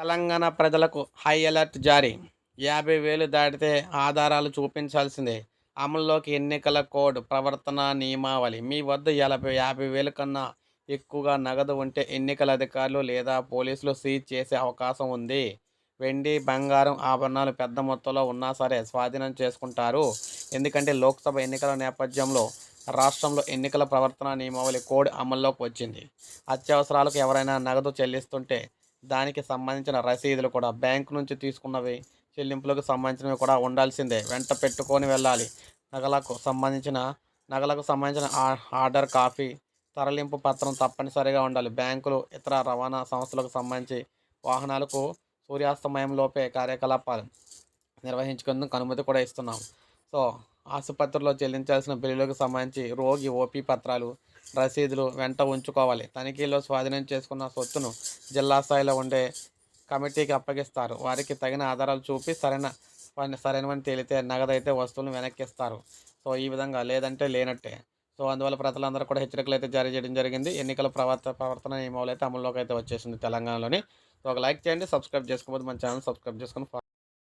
తెలంగాణ ప్రజలకు high alert జారీ. యాభై వేలు దాటితే ఆధారాలు చూపించాల్సిందే. అమల్లోకి ఎన్నికల కోడ్ ప్రవర్తన నియమావళి. మీ వద్ద ఎనభై యాభై వేల కన్నా ఎక్కువగా నగదు ఉంటే ఎన్నికల అధికారులు లేదా పోలీసులు సీజ్ చేసే అవకాశం ఉంది. వెండి బంగారం ఆభరణాలు పెద్ద మొత్తంలో ఉన్నా సరే స్వాధీనం చేసుకుంటారు. ఎందుకంటే లోక్సభ ఎన్నికల నేపథ్యంలో రాష్ట్రంలో ఎన్నికల ప్రవర్తన నియమావళి కోడ్ అమల్లోకి వచ్చింది. అత్యవసరాలకు ఎవరైనా నగదు చెల్లిస్తుంటే దానికి సంబంధించిన రసీదులు కూడా బ్యాంకు నుంచి తీసుకున్నవి చెల్లింపులకు సంబంధించినవి కూడా ఉండాల్సిందే. వెంట పెట్టుకొని వెళ్ళాలి. నగలకు సంబంధించిన నగలకు సంబంధించిన ఆర్డర్ కాపీ తరలింపు పత్రం తప్పనిసరిగా ఉండాలి. బ్యాంకులు ఇతర రవాణా సంస్థలకు సంబంధించి వాహనాలకు సూర్యాస్తమయంలోపే కార్యకలాపాలు నిర్వహించుకునేందుకు అనుమతి కూడా ఇస్తున్నాం. సో ఆసుపత్రిలో చెల్లించాల్సిన బిల్లులకు సంబంధించి రోగి ఓపీ పత్రాలు రసీదులు వెంట ఉంచుకోవాలి. తనిఖీలో స్వాధీనం చేసుకున్న సొత్తును జిల్లా స్థాయిలో ఉండే కమిటీకి అప్పగిస్తారు. వారికి తగిన ఆధారాలు చూపి సరైన సరైనవని తేలితే నగదైతే వస్తువులను వెనక్కిస్తారు. సో ఈ విధంగా లేదంటే లేనట్టే. సో అందువల్ల ప్రజలందరూ కూడా హెచ్చరికలు అయితే జారీ చేయడం జరిగింది. ఎన్నికల ప్రవర్త ప్రవర్తన నియమాలు అయితే అమల్లోకి అయితే వచ్చేసింది తెలంగాణలోని. సో ఒక లైక్ చేయండి సబ్స్క్రైబ్ చేసుకోకపోతే మన ఛానల్ సబ్స్క్రైబ్ చేసుకొని